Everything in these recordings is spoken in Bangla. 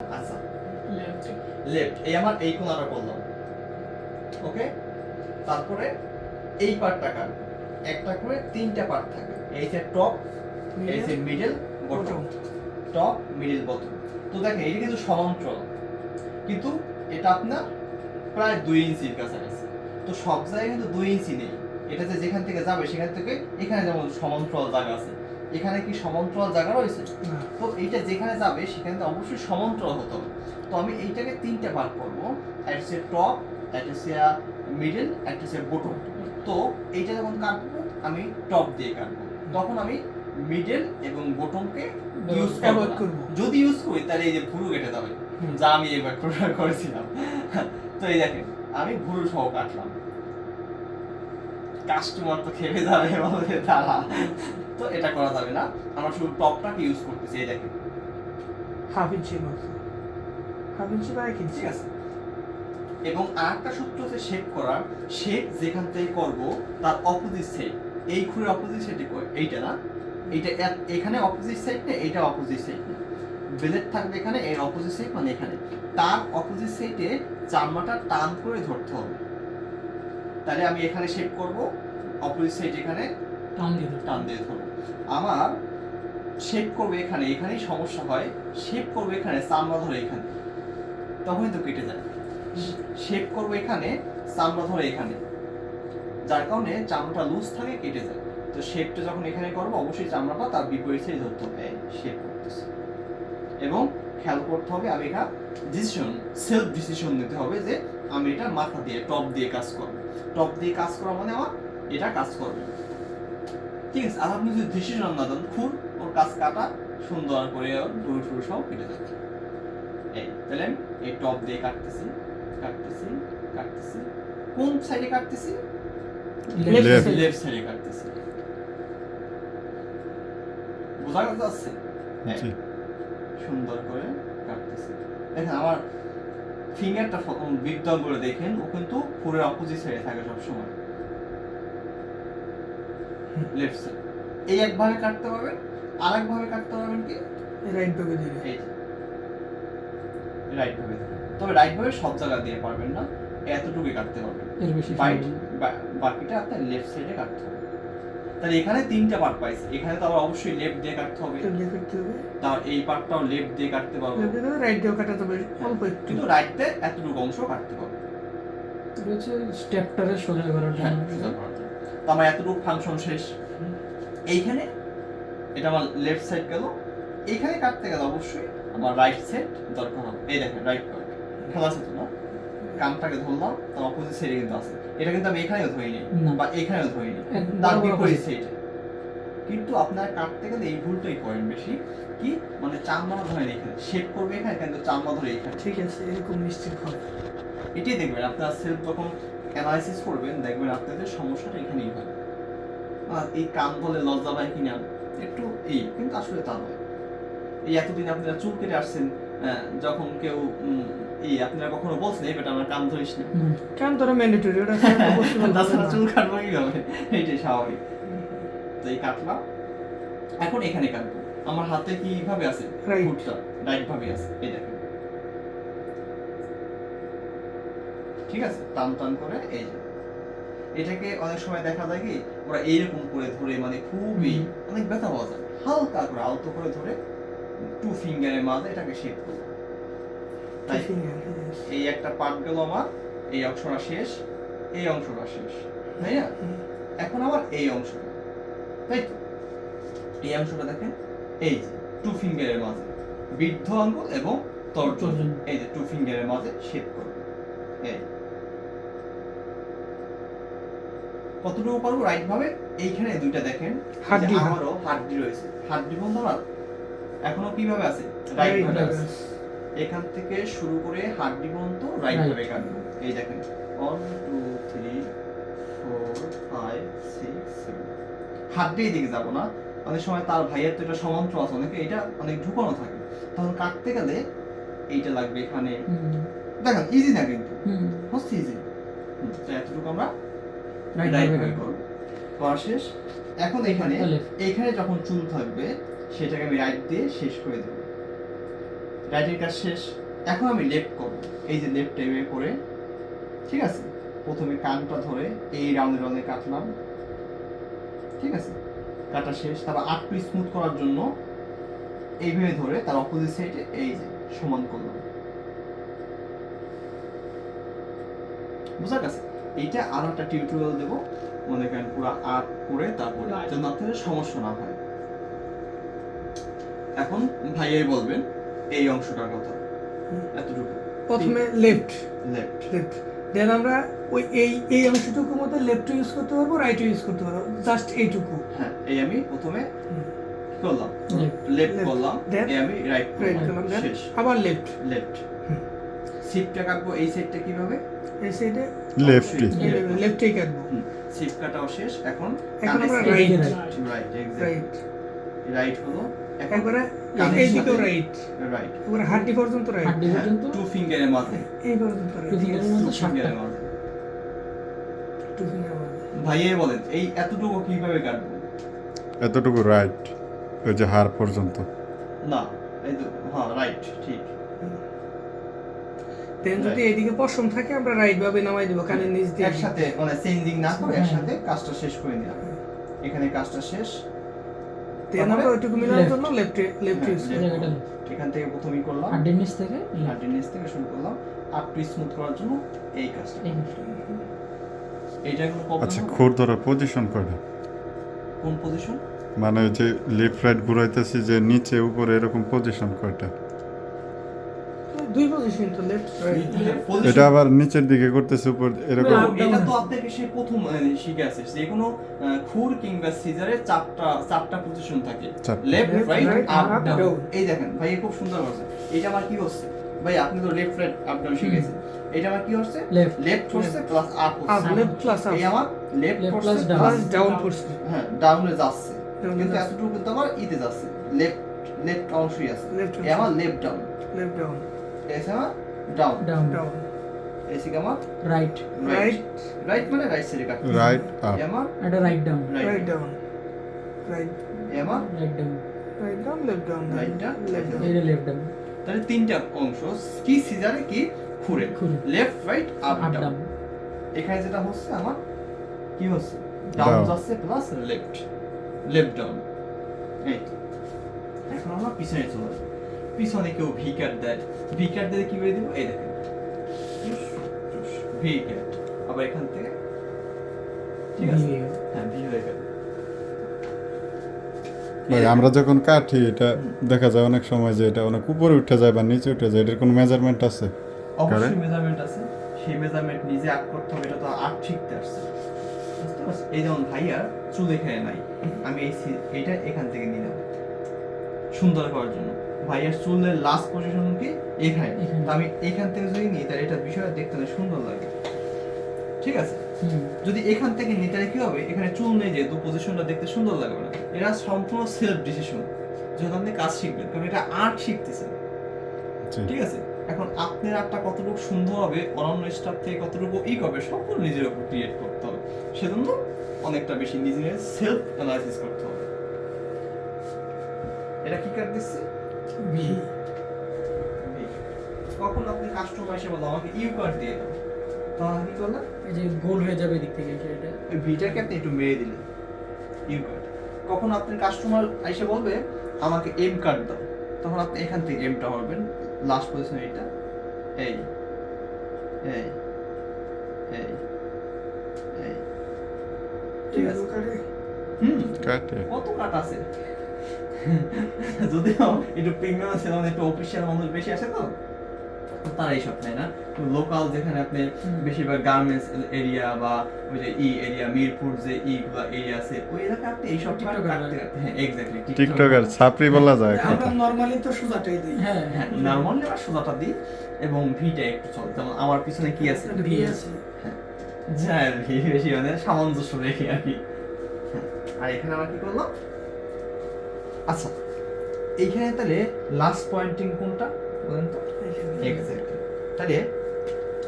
আচ্ছা। লেফট এই আমার এই কোণাটা করলাম। ওকে তারপরে এই পার্টটা কাট। একটা করে তিনটা পার্ট থাকে। এই যে টপ এই যে middle bottom top middle bottom তো দেখেন এটা কিন্তু সমান্তরাল। কিন্তু এটা আপনার প্রায় দুই ইঞ্চির কাছাকাছি। তো সব জায়গায় কিন্তু দুই ইঞ্চি নেই। এটা যে যেখান থেকে যাবে সেখান থেকে এখানে যেমন সমান্তরাল জায়গা আছে এখানে কি সমান্তরাল জায়গা রয়েছে? তো এইটা যেখানে যাবে সেখানে তো অবশ্যই সমান্তরাল হতে হবে। তো আমি এইটাকে তিনটা ভাগ করব। একটা হচ্ছে টপ একটা হচ্ছে মিডল একটা হচ্ছে বটম তো এইটা যখন কাটবো আমি টপ দিয়ে কাটবো। তখন আমি মিডল এবং বটমকে ইউজ করব। যদি ইউজ করি তাহলে এই যে ভুরু কেটে যাবে যা আমি এবার করেছিলাম। তো এই দেখেন আমি ভুরু সহ কাটলাম। কাস্টমার তো খেপে যাবে বলবে তারা তো এটা করা যাবে না। আমরা শুধু টপটাকে ইউজ করতেছি এই দেখেন। হাফ ইঞ্চির মতো হাফ ইঞ্চি বা এক ইঞ্চি। ঠিক আছে। এবং আরেকটা সূত্র হচ্ছে শেপ করার শেপ যেখান থেকে করব তার অপোজিট সাইড এই খুঁড়ের অপোজিট সাইডে এইটা না? এইটা এখানে অপোজিট সাইড না এইটা অপোজিট সাইড না ব্লেড থাকবে এখানে এর অপোজিট সাইড মানে এখানে। তার অপোজিট সাইডে চামড়াটা টান করে ধরতে হবে। তাহলে আমি এখানে শেপ করব অপোজিট সাইড এখানে টান দিয়ে টান দিয়ে ধরবো। আমার শেপ করবে এখানে, এখানেই সমস্যা হয়। শেপ করবে এখানে, চামড়া ধরে এখানে। তখনই তো কেটে যায়। শেপ করব এখানে, চামড়া ধরে এখানে। যার কারণে চামড়াটা লুজ থাকে, কেটে যায়। তো শেপটা যখন এখানে করব, অবশ্যই চামড়াটা তার বিপরীত সাইড ধরতে হবে। শেপ করতেছে। এবং খেয়াল করতে হবে, আমি এটা ডিসিশন সেলফ ডিসিশন নিতে হবে যে আমি এটা মাথা দিয়ে টপ দিয়ে কাজ করব। টপ দিয়ে কাজ করা মানে আমার এটা কাজ করবে। ঠিক আছে আর আপনি যদি ডিসিশন না দেন খুব ওর কাজ কাটা সুন্দর করে ওর টুরু সব কেটে যাবে এই তাহলে আমি এই টপ দিয়ে কাটতেছি কাটতেছি কাটতেছি। কোন সাইডে কাটতেছি. লেফট সাইডে কাটতেছি। বোঝা যাচ্ছে? হ্যাঁ। সুন্দর করে কাটতেছি। দেখেন আমার ফিঙ্গারটা বিদ্যম করে দেখেন ও কিন্তু পুরো অপোজিট সাইডে থাকে সবসময়। লেফট সাইড এই একভাবে কাটতে পারবেন আর একভাবে কাটতে পারবেন কি? রাইট ভাবে এই রাইট ভাবে তবে রাইট ভাবে সব জায়গা দিয়ে পারবেন না এতটুকুই কাটতে পারবেন। এর বেশি রাইট বাকিটা আপনার লেফট সাইডে কাটতে হবে। তাহলে এখানে তিনটা পার্ট পাইছে। এখানে তো আবার অবশ্যই লেফট দিয়ে কাটতে হবে। তার এই পার্টটাও লেফট দিয়ে কাটতে পারব। রাইট দিয়েও কাটাতে হবে অল্প একটু। কিন্তু রাইটতে এতটুকু অংশ কাটতে পারব। হচ্ছে স্টেপটারে সোজা করার হ্যাঁ সোজা করার জন্য। তো আমার এতটুকু ফাংশন শেষ। এইখানে এটা আমার লেফট সাইড গেল। এইখানে কাটতে গেলে অবশ্যই আমার রাইট সাইড দরকার হবে। এই দেখেন রাইট খেলা আছে তো না? কানটাকে ধরলাম তার অপোজিট সাইডে কিন্তু আছে। এটা কিন্তু আমি এখানেও ধরিনি না। বা এখানেও ধরিনি। তার বিপরীত। সাইডে কিন্তু আপনার কাটতে গেলে এই ভুলটাই করেন বেশি। কি? মানে চামড়া ধরেন এখানে শেপ করবে এখানে কিন্তু চামড়া ধরে এখানে। ঠিক আছে এরকম নিশ্চিত হবে এটাই দেখবেন আপনার সেলফ যখন অ্যানালাইসিস করবেন দেখবেন আপনাদের সমস্যাটা এখানেই হয়। আর এই কান বলে লজ্জা পায় কিনা একটু এই কিন্তু আসলে তা নয়। এই এতদিন আপনারা চুল কেটে আসছেন যখন কেউ এই আপনারা কখনো বলছেন এই বেটা আমার কান ধরিস না। কারণ তোরা ম্যান্ডেটরি ওটা তাছাড়া হবে চুল। কাটবো কীভাবে? এইটাই স্বাভাবিক। তো এই কাটলাম। এখন এখানে কাটবো। আমার হাতে কীভাবে আছে? রাইট ভাবে আছে। এই দেখেন। ঠিক আছে? টান টান করে এই যে। এটাকে অনেক সময় দেখা যায় কি ওরা এইরকম করে ধরে মানে খুবই অনেক ব্যথা পাওয়া যায়। হালকা করে আলতো করে ধরে টু ফিঙ্গারের মাঝে এটাকে শেপ করব। তাই এই একটা পার্ট গেল আমার এই অংশটা শেষ এই অংশটা শেষ। তাই না? এখন আমার এই অংশটা। তাই তো? এই অংশটা দেখেন এই যে টু ফিঙ্গারের মাঝে। বৃদ্ধ আঙ্গুল এবং তর্জন। এই যে টু ফিঙ্গারের মাঝে শেপ করব। এই। কতটুকু পারব? রাইট ভাবে এইখানে দুইটা দেখেন। হাড্ডি আমারও হাড্ডি রয়েছে। হাড্ডি বন্ধ না এখনও কীভাবে আছে? রাইট ভাবে আছে। এখান থেকে শুরু করে হাড্ডি পর্যন্ত রাইট ভাবে কাটবো। এই দেখেন। One two three four five six seven হাড্ডি দিকে যাব না। অনেক সময় তার ভাইয়ের তো এটা সমান্তর আছে অনেকে এটা অনেক ঢুকানো থাকে। তখন কাটতে গেলে এইটা লাগবে এখানে। দেখেন ইজি না কিন্তু। হচ্ছে ইজি তো এতটুকু আমরা রাইট ভাবে ভাবে করা শেষ। এখন এখানে. এইখানে যখন চুল থাকবে সেটাকে আমি রাইট দিয়ে শেষ করে দেবো। রাইটের কাজ শেষ। এখন আমি লেফট করব। এই যে লেফট টেবে করে ঠিক আছে? প্রথমে কানটা ধরে এই রাউন্ডে রাউন্ডে কাটলাম। ঠিক আছে? কাটা শেষ। তারপর আটটু স্মুথ করার জন্য এইভাবে ধরে তার অপোজিট সাইডে এই যে সমান করলাম। বুঝা গেছে? এইটা আরও একটা টিউটোরিয়াল দেবো। মনে করেন পুরো আর্ট করে তারপরে যেন আপনাদের সমস্যা না হয়। এখন ভাইয়াই বলবেন এই অংশটার কথা। এতটুকু। প্রথমে লেফট লেফট লেফট দেন আমরা ওই এই এই অংশটুকুর মধ্যে লেফট ইউজ করতে পারব রাইট ইউজ করতে পারব। জাস্ট এইটুকু। হ্যাঁ এই আমি প্রথমে করলাম. লেফট করলাম এই আমি রাইট করলাম। আবার লেফট লেফট। সিপটা কাটবো এই সাইডটা কীভাবে? এই সাইডে লেফটি লেফটেই কাটবো সিপ কাটাও শেষ এখন এখন আমরা রাইট রাইট রাইট রাইট হলো একবারে কানের এইদিকেও রাইট রাইট একবারে হাড্ডি পর্যন্ত রাইট হাড্ডি পর্যন্ত? টু ফিঙ্গারের মাঝে। এই পর্যন্ত টু ফিঙ্গারের মধ্যে ফিঙ্গারের মাঝে টু ফিঙ্গার ভাইয়ে বলেন এই এতটুকু কীভাবে কাটবো? এতটুকু রাইট ওই যে হার পর্যন্ত। না এই তো হ্যাঁ রাইট ঠিক। দেন যদি এইদিকে পশম থাকে আমরা রাইট ভাবে নামাই দেবো কানের নিচ দিয়ে। একসাথে মানে চেঞ্জিং না করে। একসাথে কাজটা শেষ করে নিলাম এখানে কাজটা শেষ। দেন আমরা ওইটুকু মেলানোর Left. জন্য লেফটে লেফট ইউজ। এখান থেকে প্রথমেই করলাম। নিচ থেকে left। হার্ডের নিচ থেকে শুরু করলাম। আপ টু স্মুথ করার জন্য এই কাজটা। কোনো প্রবলেম আচ্ছা খুর ধরার পজিশন কয়টা? কোন পজিশন মানে যে লেফট রাইট ঘুরাইতেছি যে নিচে উপরে এরকম পজিশন কয়টা? দুই পজিশন তো লেফট রাইট এটা আবার নিচের দিকে করতেছে উপর এরকম। এটা তো আপনাকে সে প্রথম শিখে আছে যে কোনো খুর কিংবা সিজারে চারটা চারটা পজিশন থাকে। লেফট রাইট আপ ডাউন এই দেখেন ভাই খুব সুন্দর হচ্ছে। এটা আমার কি হচ্ছে? ভাই আপনি তো লেফট রাইট আপ ডাউন শিখেছেন। এটা আমার কি হচ্ছে. লেফট হচ্ছে প্লাস আপ হচ্ছে। লেফট প্লাস আপ এই আমার লেফট হচ্ছে. প্লাস ডাউন পড়ছে হ্যাঁ ডাউনে যাচ্ছে। কিন্তু এতটুকু কিন্তু আমার ইতে যাচ্ছে। লেফট লেফট অংশই আছে। আমার লেফট ডাউন লেফট ডাউন এসে আমার ডাউন ডাউন এসে আমার রাইট রাইট রাইট মানে রাইট সাইডে কাটতে রাইট আপ এটা right down. Right right down right আমার Right down. Right down left down Right down, left down এইটা left down. তাহলে তিনটা অংশ কি সিজারে কি খুরে খুরে। লেফট রাইট আপ ডাউন এখানে যেটা হচ্ছে আমার কি হচ্ছে? Down Down. যাচ্ছে প্লাস লেফট লেফট ডাউন এই। এখন আমরা পিছনে চলে যাব। পিছনে কেউ ভি কাট দেয়। ভি কাট দিলে কি করে দিব? এই দেখেন ভি কাট আবার এখান থেকে? ঠিক আছে। হ্যাঁ ভি হয়ে গেল। ভাই আমরা যখন কাটি এটা দেখা যায় অনেক সময় যে এটা অনেক উপরে উঠে যায় বা নিচে উঠে যায়। এটার কোনো মেজারমেন্ট আছে? অবশ্যই মেজারমেন্ট আছে। সেই মেজারমেন্ট নিজে আর্ট করতে হবে এটা তো আর্ট শিখতে আসছে বুঝতে পারছ? এই যেমন ভাইয়ার চুল এখানে নাই আমি এই এইটা এখান থেকে নিলাম। সুন্দর করার জন্য। ভাইয়ার চুলের লাস্ট পজিশন কি? এখানে। তো আমি এখান থেকে যদি নিই তাহলে এটা বিষয়টা দেখতে অনেক সুন্দর লাগে। ঠিক আছে? যদি এখান থেকে নিই তাহলে কি হবে? এখানে চুল নেই যেহেতু পজিশনটা দেখতে সুন্দর লাগবে না। এরা সম্পূর্ণ সেলফ ডিসিশন যখন আপনি কাজ শিখবেন কারণ এটা আর্ট শিখতেছেন। ঠিক আছে? এখন আপনার আর্টটা কতটুকু সুন্দর হবে অনন্য স্টাফ থেকে কতটুকু ই হবে সম্পূর্ণ নিজের উপর ক্রিয়েট করতে হবে। সেজন্য অনেকটা বেশি নিজের সেলফ অ্যানালাইসিস করতে হবে। এটা কি কাট দিচ্ছে? কখন আপনি কাস্টমার এসে বলল আমাকে ইউ কার্ড দিয়ে দাও। তখন কি করলেন? এই যে গোল হয়ে যাবে এদিক থেকে এটা- এটা। ভিটাকে আপনি একটু মেরে দিলেন ইউ কার্ড কখন আপনার কাস্টমার এসে বলবে আমাকে এম কার্ড দাও। তখন আপনি এখান থেকে এমটা মারবেন লাস্ট পজিশন এইটা। এই এই এই এই। ঠিক আছে? হুম। কাটে কত কাট আছে? যদিও একটু প্রিমিয়াম আছে মানে একটু অফিসিয়াল মানুষ বেশি আসে তো তারা এইসব নেয় না। লোকাল যেখানে আপনি বেশিরভাগ গার্মেন্টস এরিয়া বা ওই যে ই এরিয়া মিরপুর যে ই গুলা এরিয়া আছে ওই এলাকায় আপনি এইসব টিকটকার হ্যাঁ এক্স্যাক্টলি টিকটকার ছাপড়ি বলা যায় আমরা নরমালি তো সোজাটাই দিই। হ্যাঁ হ্যাঁ নরমালি আমরা সোজাটা দিই এবং ভিটা একটু চলে। যেমন আমার পিছনে কি আছে? ভি আছে। হ্যাঁ। ভি বেশি মানে সামঞ্জস্য রেখে আর কি। হ্যাঁ, আর এখানে আমরা কি করলাম? আচ্ছা এইখানে তাহলে লাস্ট পয়েন্টিং কোনটা বলেন তো? তাহলে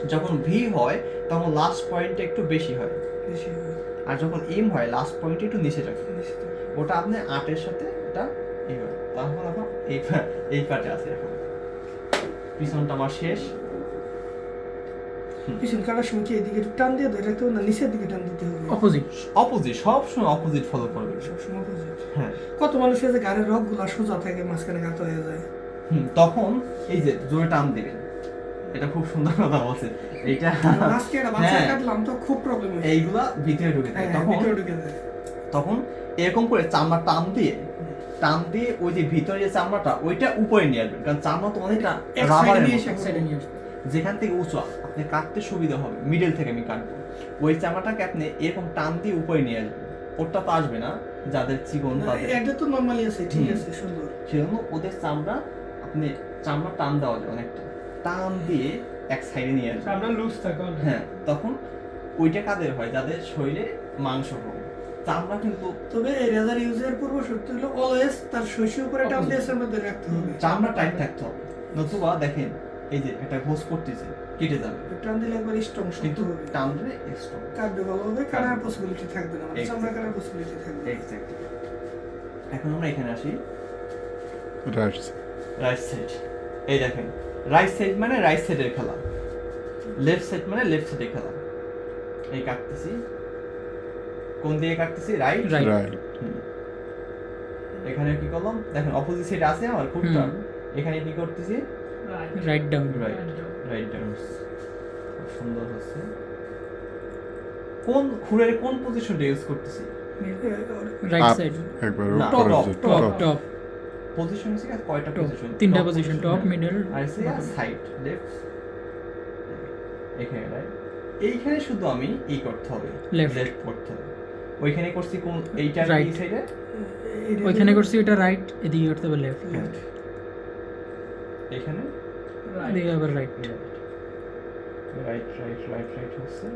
যখন ভি হয় তখন লাস্ট পয়েন্টটা একটু বেশি হয়। আর যখন এম হয় লাস্ট পয়েন্ট একটু নিচে থাকে। ওটা আপনি আটের সাথে এটা এই হয়। তাহলে এখন এই এই পাটে আছে এখন। পিছনটা আমার শেষ। পিছন কাটার সময় কি এদিকে একটু টান দিয়ে ধরে রাখতে হবে না নিচের দিকে টান দিতে হবে। অপোজিট অপোজিট সব সময় অপোজিট ফলো করবে। সবসময় opposite। হ্যাঁ। কত মানুষের যে গাড়ির রকগুলা সোজা থাকে মাঝখানে গাত হয়ে যায়? হুম, তখন এই যে জোরে টান দিবেন এটা খুব সুন্দর কথা বলছে। এইটা আজকে একটা বাচ্চা হ্যাঁ। কাটলাম তো খুব প্রবলেম হয়েছে। এইগুলা ভিতরে ঢুকে হ্যাঁ যায় তখন ভিতরে ঢুকে যায়। তখন এরকম করে চামড়া টান দিয়ে টান দিয়ে ওই যে ভিতরে যে চামড়াটা ওইটা উপরে নিয়ে আসবেন কারণ চামড়া তো অনেকটা নিয়ে আসবে। যেখান থেকে উঁচু আপনি কাটতে সুবিধা হবে মিডল থেকে আমি কাটবো। ওই চামড়াটাকে আপনি এরকম টান দিয়ে উপরে নিয়ে আসবেন। ওটা তো আসবে না যাদের চিকন তাদের। এটা তো নর্মালি আছে ঠিক আছে সুন্দর। সেজন্য ওদের চামড়া আপনি চামড়া টান দেওয়া যায় অনেকটা। টান দিয়ে এক সাইডে নিয়ে আসবেন। আমরা লুজ থাকা হ্যাঁ তখন ওইটা কাদের হয়? যাদের শরীরে মাংস কম চামড়া কিন্তু তবে রেজার ইউজের পূর্ব শর্ত হলো অলওয়েজ তার শস্য উপরে টান দিয়ে এর মধ্যে রাখতে হবে। চামড়া টাইট থাকতে হবে। নতুবা দেখেন এই যে একটা ঘোষ করতেছে কেটে যাবে। টান দিলে একবার স্ট্রং কিন্তু টান দিলে স্ট্রং কাটবে কাটার পসিবিলিটি থাকবে না মানে চামড়া কাটার পসিবিলিটি থাকবে এক্স্যাক্টলি এখন আমরা এখানে আসি। রাইট রাইট সাইড এই দেখেন রাইট সাইড মানে রাইট সাইডের খেলা। লেফট সাইড মানে লেফট সাইডের খেলা। এই কাটতেছি। কোন দিকে কাটতেছি? রাইট রাইট এখানে কি করলাম? দেখেন অপোজিট সাইড আছে আমার খুব এখানে কি করতেছি? Right down right right down সুন্দর হচ্ছে। কোন খুরের কোন পজিশনটা ইউজ করতেছি? রাইট সাইড একবার top, টপ টপ পজিশন আছে কয়টা টপ পজিশন তিনটা পজিশন টপ মিডল আর সাইড লেফট এখানে রাইট এইখানে শুধু আমি ই করতে হবে। Left. লেফট করতে হবে। ওইখানে করছি কোন এইটা Right. এই সাইডে ওইখানে করছি ওটা রাইট এদিকে করতে হবে লেফট এখানে এদিকে আবার right right right right right হচ্ছে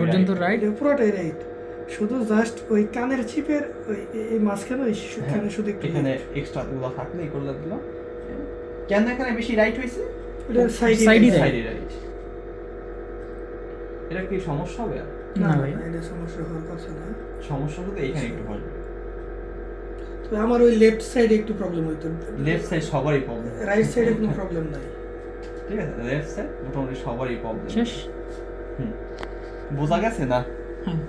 পর্যন্ত। রাইট পুরোটাই রাইট শুধু জাস্ট ওই কানের চিপের ওই এই মাঝখানে ওই এখানে শুধু একটু এখানে এক্সট্রা গুলো থাকলে এগুলো দিলাম কেন এখানে বেশি রাইট হয়েছে? এটা সাইডে সাইডে রাইট এটা কি সমস্যা হবে? না ভাই। এটা সমস্যা হওয়ার কথা না। সমস্যা শুধু এখানে একটু হবে তবে আমার ওই লেফট সাইডে একটু প্রবলেম হইতো। লেফট সাইড সবারই প্রবলেম রাইট সাইডে কোনো প্রবলেম নাই। ঠিক আছে লেফট সাইড মোটামুটি সবারই প্রবলেম শেষ। বোঝা গেছে না? হ্যাঁ